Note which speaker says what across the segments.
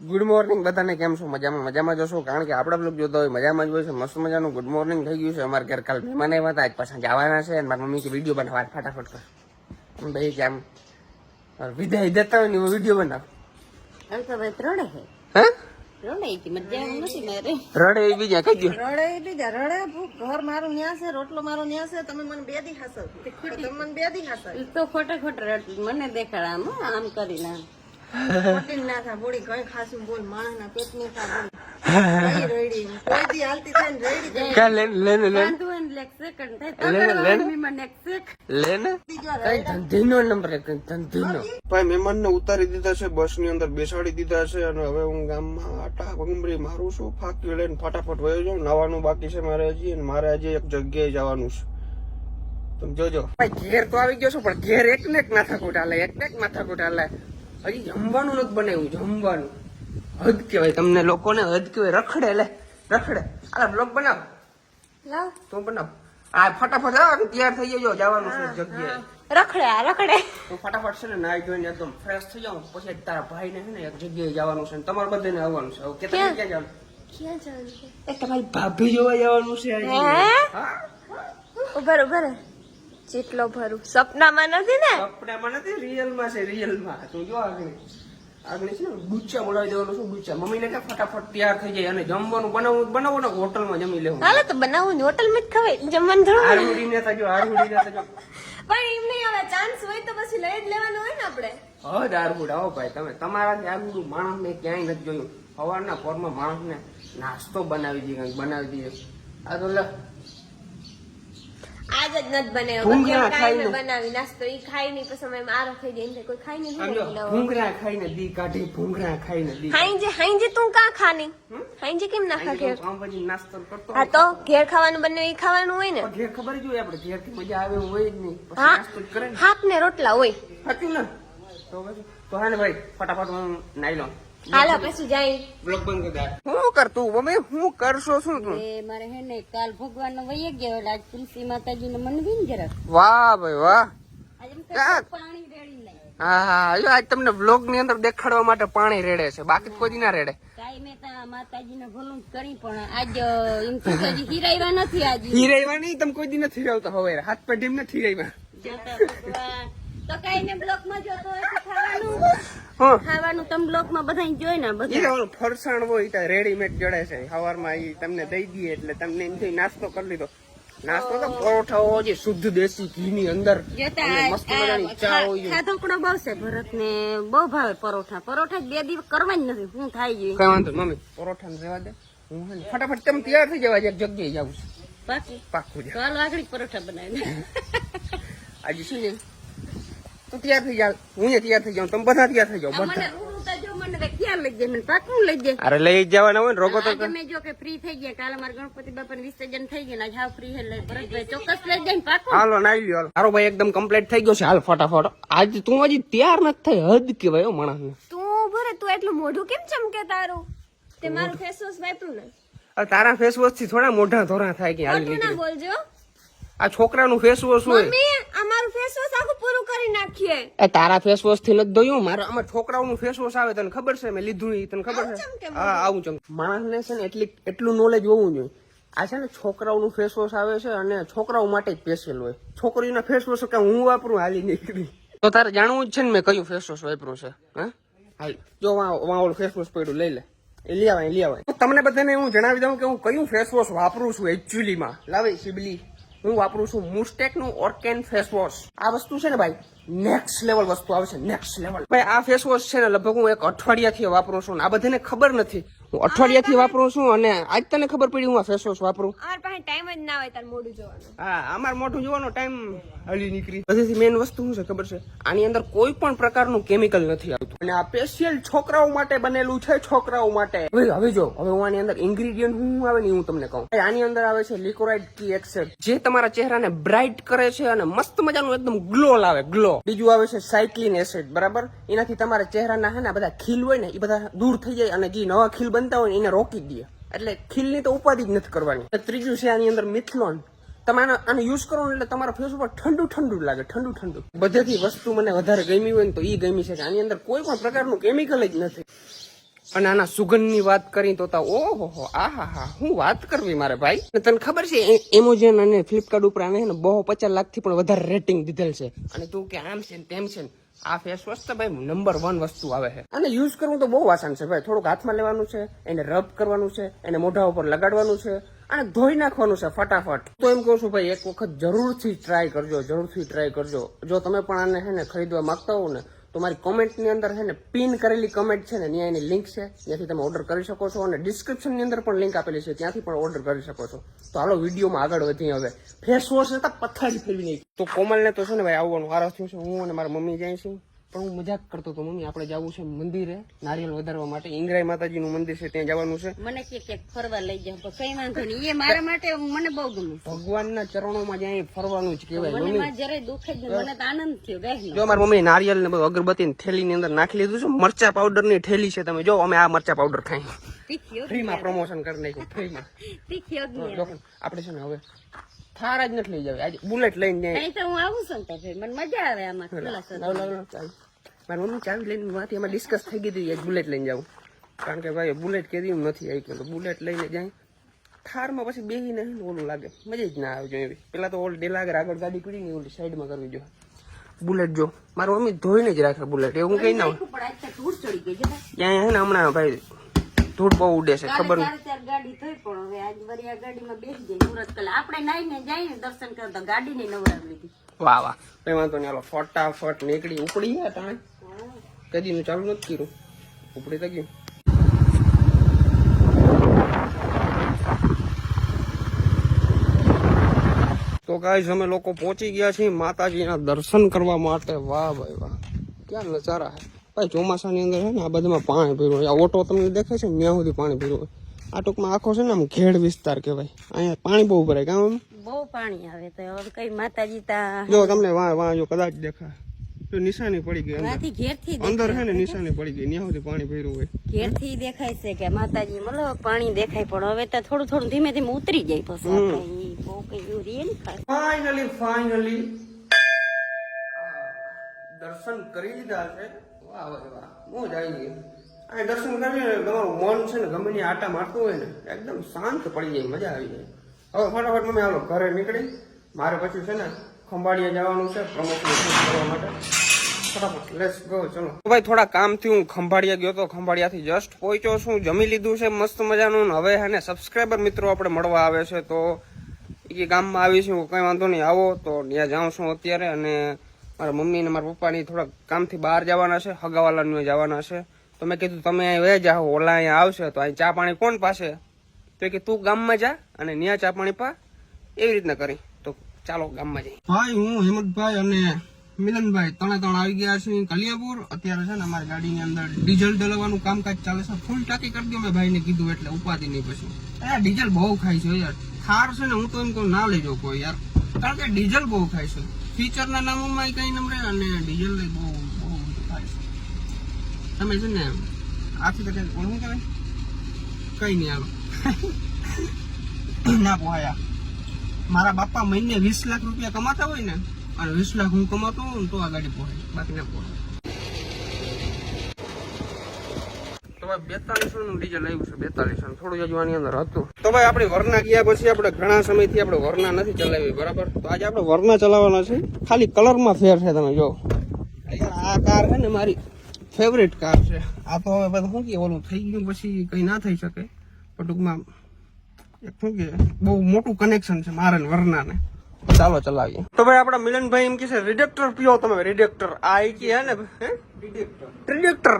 Speaker 1: Good morning બધાને કેમ છો? મજામાં? મજામાં જશો કારણ કે આપણા બ્લોગ જોતા હોય મજામાં જ હોય છે. મસ્ત મજાનું ગુડ મોર્નિંગ થઈ ગયું છે અમારે ઘેર કાલ મહેમાન આવ્યા હતા. આજ પાછા જવાના છે અને મારી મમ્મી કે વીડિયો બનાવવા ફટાફટ કર. ભાઈ કે આમ વિદાય દેતા હોય ને એવો વીડિયો બનાવ.
Speaker 2: હવે તો ભાઈ રડે હે?
Speaker 1: હા
Speaker 2: એમ
Speaker 1: એ બીજા કઈ ગયો
Speaker 2: રડે બીજા રડે ભૂખ ઘર મારું ન્યા છે રોટલો મારો ન્યા છે તમે મને બે દી હાસો તમે મને બે દી હાસો તો ખોટે ખોટે રડતી મને દેખાડ આમ હો, આમ કરીને. આમ ના બોડી કઈ ખાસું બોલ ને? ને થાય.
Speaker 1: ઉતારી દીધા છે બસની અંદર બેસાડી દીધા છે અને હવે હું ગામમાં આટા ભંગરી મારું છું ફાકી લઈને ફટાફટ વયો જાઉં નવાનું બાકી છે મારે હજી અને મારે હજી એક જગ્યાએ જવાનું છે. તમે જોજો. ભાઈ ઘેર તો આવી ગયો છું પણ ઘેર એક ને એક માથા હાલે એક ને એક માથા હાલે હજી જમવાનું નથી બનાવ્યું જમવાનું. હદ કહેવાય તમને લોકોને હદ કહેવાય. રખડે લે રખડે. આ બ્લોગ બનાવ.
Speaker 2: લાવ.
Speaker 1: તો બનાવ. આ ફટાફટ આવ તૈયાર થઈ જજો જવાનું છે જગ્યાએ.
Speaker 2: રખડે આ રખડે.
Speaker 1: હું ફટાફટ છે ને નાઈ ધોઈને એકદમ ફ્રેશ થઈ જાઉં પછી તારા ભાઈ ને છે ને એક જગ્યાએ જવાનું છે તમારે બધાને આવવાનું છે. કે તમે ક્યાં? જવાનું?
Speaker 2: ક્યાં જવાનું છે?
Speaker 1: એ તમારી ભાભી જોવા જવાનું છે આજે.
Speaker 2: હા? ઉભર ઉભર જેટલો ભરું. સપનામાં નથી ને?
Speaker 1: સપનામાં નથી રિયલમાં છે રિયલમાં. તું જો આગળ. આગળ છે ગુચ્છા બોલાવી દેવાનું છે ડૂચા મમ્મીને કે ફટાફટ તૈયાર થઈ જાય અને જમવાનું બનાવવું બનાવો ને હોટલમાં જમી લેવું.
Speaker 2: હાલો તો બનાવું ને હોટલમાં જ ખવાય. જમવાનું થોડું
Speaker 1: આરહુડી ને. થજો આરહુડી ને થજો
Speaker 2: પણ એમ નહીં હવે ચાન્સ હોય તો પછી લઈ જ લેવાનું હોય ને આપણે.
Speaker 1: હદ દારૂડ આવો ભાઈ તમે તમારાથી આગળ મેં ક્યાંય નથી જોયું. સવારના પોરમાં માણસને નાસ્તો બનાવી દઈએ કંઈક બનાવી દઈએ આ તો લે
Speaker 2: આજ જ નથી બનાવ્યો કાંઈ
Speaker 1: ખાઈને.
Speaker 2: બનાવી નાસ્તો? ઈ ખાઈ નહીં પછી અમે મારો ખાઈ એમ કોઈ ખાઈ નહીં
Speaker 1: ભૂંગળા. ખાઈને દી કાઢી ભૂંગળા ખાઈને દી
Speaker 2: હાઈજે હાઈજે તું કા ખાની? હાઈજે કેમ ના ખા ઘેર?
Speaker 1: નાસ્તો કરતો
Speaker 2: હા તો ઘેર ખાવાનું બને ઈ ખાવાનું હોય ને?
Speaker 1: ઘેર ખબર જ હોય આપણે ઘેરથી મજા આવે હોય જ નહીં. નાસ્તો કરે ને.
Speaker 2: ને રોટલા હોય.
Speaker 1: હતી ને? તો તો હા ને ભાઈ ફટાફટ હું નાઈ લઉં.
Speaker 2: હાલો પછી જાય.
Speaker 1: બ્લોક બંધ કરી દે. હું કરતું મમ્મી હું કરશો શું તું?
Speaker 2: એ મારે હે ને કાલ ભગવાન નો વૈયા ગયો એટલે આજ તુલસી માતાજી નો મન બી જરાક.
Speaker 1: વાહ ભાઈ વાહ.
Speaker 2: પાણી રેડી લઈ
Speaker 1: હા હા જો આજ તમને બ્લોગની અંદર દેખાડવા માટે પાણી રેડે છે. બાકી કોઈ દી ના રેડે.
Speaker 2: કાઈ મેં તા માતાજી ભલું કરી પણ આજ એમ તો નથી આજે.
Speaker 1: હીરાઈવા નહીં તમે કોઈ દી નથી રહેવતા હવે. હાથ પેઢી નથી રહીવા
Speaker 2: જોતા તો કાઈ ને બ્લોકમાં જોતો ખાવાનું તમે બ્લોકમાં બધા જોઈ ને બધા
Speaker 1: ઓલું ફરસાણ હોય રેડીમેડ જડે છે. સવારમાં એ તમને દઈ દઈએ એટલે તમને એમથી નાસ્તો કરી લીધો. નાસ્તો તો પરોઠાઓ જે શુદ્ધ દેશી ઘી ની અંદર મસ્ત મજાની ચા હોય
Speaker 2: ખાધોકડો બહુ છે ભરત ને બહુ ભાવે પરોઠા. પરોઠા બે દિવસ કરવા જ નથી. હું થાય જોઈએ
Speaker 1: કઈ વાંધો મમ્મી. પરોઠા ને રહેવા દે. હું ફટાફટ તમે તૈયાર થઈ જવા એક જગ્યાએ જાઉં છું. પાકું.
Speaker 2: તો
Speaker 1: છે
Speaker 2: આગળ પરોઠા બનાવી
Speaker 1: આજે શું તું તૈયાર થઈ જા હું તૈયાર થઈ જાઉં તમે બધા તૈયાર થઈ જાઓ બધા.
Speaker 2: ઉડતા જો મને તો ક્યાં લઈ લઈ
Speaker 1: અરે લઈ જવાના હોય ને તો
Speaker 2: જો કે ફ્રી થઈ ગયા કાલે મારા ગણપતિ બાપા વિસર્જન થઈ ગયા હાવ ફ્રી લઈ ભરતભાઈ ચોક્કસ લઈ જાય પાકું.
Speaker 1: હાલો હાલો. ભાઈ એકદમ કમ્પ્લીટ થઈ ગયો છે હાલ ફટાફટ. આજ તું હજી તૈયાર નથી થઈ હદ કેવાય માણસ ને
Speaker 2: તું ભરે તું એટલું મોઢું કેમ ચમકે તારું? તે મારું ફેસ વોશ વાપરું ને.
Speaker 1: તારા ફેસ વોશથી થોડા મોઢા ધોરા થાય કે હાલ
Speaker 2: બોલજો.
Speaker 1: આ છોકરાનું ફેસ વોશ હોય.
Speaker 2: મમ્મી આ મારું ફેસ વોશ આખું પૂરું કરી નાખીએ.
Speaker 1: એ તારા ફેસ વોશથી નથી ધોયું? મારા આમાં છોકરાઓનું ફેસ વોશ આવે તને ખબર છે? મેં લીધું ઈ તને ખબર છે? હા આવું ચમ માણસને છે ને એટલી એટલું નોલેજ હોવું જોઈએ. આ છે ને છોકરાઓનું ફેસ વોશ આવે છે અને છોકરાઓ માટે જ સ્પેશિયલ હોય. છોકરીના ફેસ વોશ કે હું વાપરું? હાલી નીકળી. તો તારે જાણવું જ છે ને મેં કયું ફેસ વોશ વાપરું છે હા? હાલ જો વાં વાં ઓલું ફેસ વોશ પડ્યું લઈ લે. એ લઈ આવાય લઈ આવાય તમને બધાને હું જણાવી દઉં કે હું કયું ફેસ વોશ વાપરું છું એકચ્યુઅલીમાં લાવે શિબલી હું વાપરું છું મુસ્ટેકનું ઓર્કેન ફેસ વોશ આ વસ્તુ છે ને ભાઈ નેક્સ્ટ લેવલ વસ્તુ આવે છે નેક્સ્ટ લેવલ ભાઈ, આ ફેસ વોશ છે ને લગભગ હું એક અઠવાડિયાથી વાપરું છું ને આ બધાને ખબર નથી. હું અઠવાડિયાથી વાપરું છું અને આજ તને ખબર પડી હું આ ફેસ વોશ વાપરું.
Speaker 2: અમાર પાસે ટાઈમ જ ના હોય તાર મોઢું જોવાનો.
Speaker 1: હા અમાર મોઢું જોવાનો ટાઈમ હળી નીકળી. પછી મેઈન વસ્તુ શું છે ખબર છે? આની અંદર કોઈ પણ પ્રકારનું કેમિકલ નથી આવતું. અને આ સ્પેશિયલ છોકરાઓ માટે બનેલું છે છોકરાઓ માટે. હવે હવે જો હવે હું આની અંદર ઇન્ગ્રેડિયન્ટ હું આવે ને હું તમને કહું. આની અંદર આવે છે લિકોરાઇડ કી એક્સેટ જે તમારા ચહેરાને બ્રાઇટ કરે છે અને મસ્ત મજાનું એકદમ ગ્લો લાવે ગ્લો બીજું આવે છે સાયક્લિન એસિડ બરાબર? એનાથી તમારા ચહેરાના હે ને બધા ખીલ હોય ને એ બધા દૂર થઈ જાય અને જે નવા ખીલ બનતા હોય એને રોકી દે એટલે ખીલની તો ઉપાધિ જ નથી કરવાની. ત્રીજું છે આની અંદર મિથલોન તમે આનો આનો યુઝ કરો ને એટલે તમારા ફેસ ઉપર ઠંડુ ઠંડુ લાગે, ઠંડુ ઠંડુ. બધેથી વસ્તુ મને વધારે ગમી હોય ને તો એ ગમી છે કે આની અંદર કોઈ પણ પ્રકારનું કેમિકલ જ નથી. અને આના સુગંધની વાત કરી તો તા, ઓહો, હો, આહા, હા, હું વાત કરવી મારે ભાઈ? અને તને ખબર છે, એ- એમોજન અને ફ્લિપકાર્ટ ઉપર આને બહુ પચાસ લાખથી પણ વધારે રેટિંગ દીધેલ છે. અને તું કે આમ છે ને તેમ છે ને. આ ફેસ વોશ તો ભાઈ નંબર વન વસ્તુ આવે છે. અને યુઝ કરવું તો બહુ આસાન છે ભાઈ. થોડુંક હાથમાં લેવાનું છે, એને રબ કરવાનું છે, એને મોઢા ઉપર લગાડવાનું છે અને ધોઈ નાખવાનું છે ફટાફટ. તો એમ કહું છું ભાઈ, એક વખત જરૂરથી ટ્રાય કરજો, જરૂરથી ટ્રાય કરજો. જો તમે પણ આને છે ને ખરીદવા માંગતા હો ને તો મારી કોમેન્ટની અંદર છે ને, પિન કરેલી કમેન્ટ છે ને, ત્યાં એની લિંક છે. ત્યાંથી તમે ઓર્ડર કરી શકો છો અને ડિસ્ક્રિપ્શનની અંદર પણ લિંક આપેલી છે, ત્યાંથી પણ ઓર્ડર કરી શકો છો. તો હાલો, વિડીયોમાં આગળ વધીએ હવે. ફેસ વોશ હતા પથારી ફેરવી નહીં તો કોમલને તો છે ને ભાઈ આવવાનું વારો થયું છે. હું અને મારા મમ્મી જાય છે પણ હું મજાક કરતો હતો મમ્મી આપણે જવું છે મંદિરે નારિયેલ વધારવા માટે. ઇંગરાઈ માતાજીનું મંદિર છે ત્યાં જવાનું છે.
Speaker 2: મને કે ક્યાંક ફરવા લઈ જાવ કઈ વાંધો નહીં. એ મારા માટે મને બહુ ગમે
Speaker 1: ભગવાનના ચરણોમાં જ્યાં ફરવાનું જ કહેવાય
Speaker 2: મને જરાય દુખે જ મને તો આનંદ થયો ગાય
Speaker 1: જો મારી મમ્મી નારિયેલ ને અગરબત્તી થેલીની અંદર નાખી લીધું છે મરચા પાવડરની થેલી છે તમે જો અમે આ મરચા પાવડર ખાઈ ફ્રીમાં પ્રમોશન કરી નાખ્યું ફ્રીમાં આપણે છે ને હવે થાર જ નથી લઈ જાવ. આજે બુલેટ લઈને જાય.
Speaker 2: તો હું આવું છું તો મને મજા આવે આમાં.
Speaker 1: ચાવી. મારી મમ્મી ચાવી લઈને માથી એમાં ડિસ્કસ થઈ ગઈ હતી બુલેટ લઈને જાઉં. કારણ કે ભાઈ બુલેટ કેદી નથી આવી તો બુલેટ લઈને જાય. થારમાં પછી બેહીને ઓલું લાગે. મજા જ ના આવે જો એવી. પેલા તો ઓલ ડેલાગર આગળ ગાડી પડી ને ઓલી સાઈડમાં કરવી જો. બુલેટ જો. મારી મમ્મી ધોઈને જ રાખે બુલેટ. એવું કઈ ના હોય. ત્યાં હે ને હમણાં ભાઈ ધૂળ બહુ ઉડે છે ખબર
Speaker 2: ગાડી થઈ પણ હવે આજ વળી આ ગાડીમાં બેસી જાય મુહૂર્ત કલા. આપણે નાઈને જઈને દર્શન કરવા તો ગાડીને નવરાવી લીધી
Speaker 1: વાહ વાહ. કઈ વાંધો નહીં હાલો ફટાફટ નીકળી ઉપડી ગયા તમે કદીનું ચાલુ નથી કર્યું. ઉપડી તો ગયું. તો ગાઈસ અમે લોકો પહોંચી ગયા છીએ માતાજીના દર્શન કરવા માટે. વાહ ભાઈ વાહ. ક્યાં નજારા હે? ભાઈ ચોમાસાની અંદર છે ને આ બધામાં પાણી ભર્યું હોય. આ ઓટો તમને દેખાય છે ને ત્યાં સુધી પાણી ભર્યું હોય. આ ટૂંકમાં આખો છે ને આમ ઘેડ વિસ્તાર કહેવાય. અહીંયા પાણી બહુ ભરાય કામ
Speaker 2: બહુ પાણી આવે તો હવે કઈ માતાજી તા
Speaker 1: જો તમને વાહ વાહ જો કદાચ દેખાય તો નિશાની પડી ગઈ અંદર.
Speaker 2: ઘેરથી
Speaker 1: અંદર છે ને નિશાની પડી ગઈ ત્યાં સુધી પાણી ભર્યું હોય.
Speaker 2: ઘેરથી દેખાય છે કે માતાજી મતલબ પાણી દેખાય પણ હવે તો થોડું થોડું ધીમે ધીમે ઉતરી જાય પછી બહુ કઈ એવું રીએ ને
Speaker 1: ફાઇનલી ફાઇનલી દર્શન કરી લીધા છે. વાહ વાહ મોજ આવી ગઈ આ દર્શન કરીને તમારું મન છે ને ગમે ત્યાં આટા મારતું હોય ને, એકદમ શાંત પડી જાય, મજા આવી જાય. હવે ફટાફટ મમ્મી, હાલો, ઘરે નીકળી. મારે પછી છે ને ખંભાળિયા જવાનું છે પ્રમોશન કરવા માટે. ભાઈ, થોડા કામથી હું ખંભાળિયા ગયો તો ખંભાળિયાથી જસ્ટ પહોંચ્યો છું, જમી લીધું છે, મસ્ત મજાનું. હવે હે ને સબસ્ક્રાઈબર મિત્રો આપણે મળવા આવે છે, તો એ ગામમાં આવીશું કંઈ વાંધો નહીં, આવો. તો ત્યાં જાઉં છું અત્યારે અને મારા મમ્મી ને મારા પપ્પાની થોડાક કામથી બહાર જવાના છે, હગાવાલાનું જવાના છે. તો મેં કીધું, તમે અહીં વહી જાઓ, ઓલા અહીંયા આવશે, તો અહીં ચા પાણી કોણ પાસે તો કે, તું ગામમાં જા અને ત્યાં ચા પાણી પા. એવી રીતના કરી. તો ચાલો ગામમાં જઈએ. ભાઈ, હું હેમંતભાઈ અને મિલનભાઈ ત્રણે ત્રણ આવી ગયા છે કલિયાપુર. અત્યારે છે ને અમારી ગાડીની અંદર ડીઝલ ડલવાનું કામકાજ ચાલે છે. ફૂલ ટાંકી કરી દો મેં ભાઈને કીધું, એટલે ઉપાધિ નહીં પછી. યાર ડીઝલ બહુ ખાય છે યાર. થાર છે ને હું તો એમ કહું, ના લઈ જાઉં કોઈ યાર. કારણ કે ડીઝલ બહુ ખાય છે. ફીચરના નામોમાં કઈ નંબર અને ડીઝલ બહુ બહુ થાય. તમે છે ને આથી તકે ઓળખું કહેવાય? કઈ નહીં હાલો ના પોહાયા. મારા બાપા મહિને વીસ લાખ રૂપિયા કમાતા હોય ને, અને વીસ લાખ હું કમાતો હોઉં તો આ ગાડી પોહાય. બાકી ના પોહાય. તો ભાઈ બેતાલીસો નું બેતાલીસો થોડું હજુ અંદર હતું. તો આપણે વરના ગયા પછી આપણે ઘણા સમયથી આપણે વરના નથી ચલાવી, બરાબર? તો આજે આપણે વરના ચલાવવાના છે. ખાલી કલરમાં ફેર છે તમે જો. આ કાર છે ને મારી ફેવરેટ કાર છે. આ તો હવે બધું શું કે ઓલું થઈ ગયું પછી કઈ ના થઈ શકે. પણ ટૂંકમાં એક શું કે બહુ મોટું કનેક્શન છે મારે ને વરનાને. ચાલો ચલાવીએ. તો ભાઈ આપડા મિલનભાઈ એમ કે છે રિડેક્ટર પીઓ તમે રિડેક્ટર આ કે હે? ને પ્રિડેક્ટર પ્રિડેક્ટર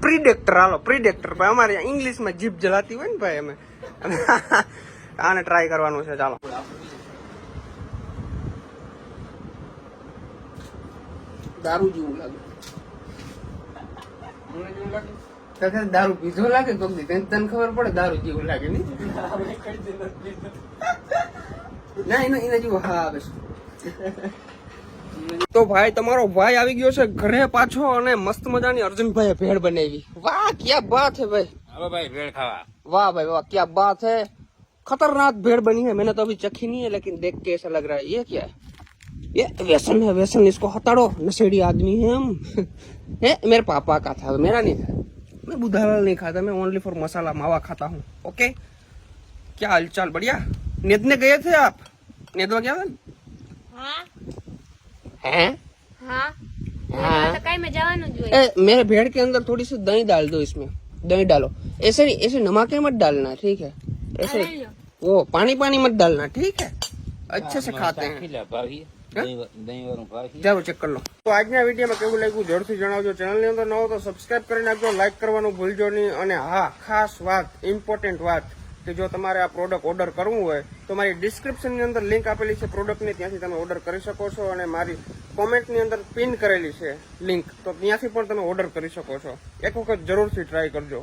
Speaker 1: પ્રિડક્ટર હાલો પ્રિડેક્ટર ભાઈ અમારે ઇંગ્લિશમાં જીભ જલાતી હોય ને ભાઈ અમે. આને ટ્રાય કરવાનું છે ચાલો. દારૂ જેવું લાગે. દારૂ પીધો લાગે કોક તને તને ખબર પડે દારૂ જેવું લાગે નહીં? ના એના એના જેવું હા આવે છે તો ભાઈ તમારો ભાઈ આવી ગયો છે ઘરે પાછો અને મસ્ત મજાની અર્જુનભાઈએ ભેળ બનાવી વાહ ક્યાં બાત है ભાઈ
Speaker 3: હવે ભાઈ ભેળ ખાવા
Speaker 1: वाह भाई वाह क्या बात है खतरनाक भेड़ बनी है मैंने तो अभी चखी नहीं है लेकिन देख के ऐसा लग रहा है ये क्या है ये व्यसन है व्यसन इसको हटाड़ो नशेड़ी आदमी है हम ये मेरे पापा का था मेरा नहीं था मैं बुधालाल नहीं खाता मैं ओनली फॉर मसाला मावा खाता हूँ ओके क्या हालचाल बढ़िया नेदने गए थे आप नेदवा क्या
Speaker 3: હા
Speaker 1: हैं
Speaker 3: હા
Speaker 1: हाँ
Speaker 3: તો કઈ મેં જવાનું જ હોય
Speaker 1: ए, मेरे भेड़ के अंदर थोड़ी सी दही डाल दो इसमें दही डालो ऐसे नहीं ऐसे नमक मत डालना ठीक है ऐसे
Speaker 3: લઈ લો
Speaker 1: वो पानी पानी मत डालना ठीक है अच्छे से खाते हैं
Speaker 4: ખીલા ભાવી
Speaker 1: હે?
Speaker 4: દહીં દહીં વાળું ભાવી
Speaker 1: ચાલો ચેક કરી લો તો આજના વિડીયોમાં કેવું લાગ્યું જરૂરથી જણાવજો ચેનલની અંદર ન હો તો સબસ્ક્રાઇબ કરી નાખજો લાઈક કરવાનું ભૂલજો નહીં અને હા ખાસ વાત ઇમ્પોર્ટન્ટ વાત કે જો તમારે આ પ્રોડક્ટ ઓર્ડર કરવું હોય, તો મારી ડિસ્ક્રિપ્શનની અંદર લિંક આપેલી છે પ્રોડક્ટની ત્યાંથી તમે ઓર્ડર કરી શકો છો અને મારી કોમેન્ટની અંદર પિન કરેલી છે લિંક તો ત્યાંથી પણ તમે ઓર્ડર કરી શકો છો. એક વખત જરૂરથી ટ્રાય કરજો.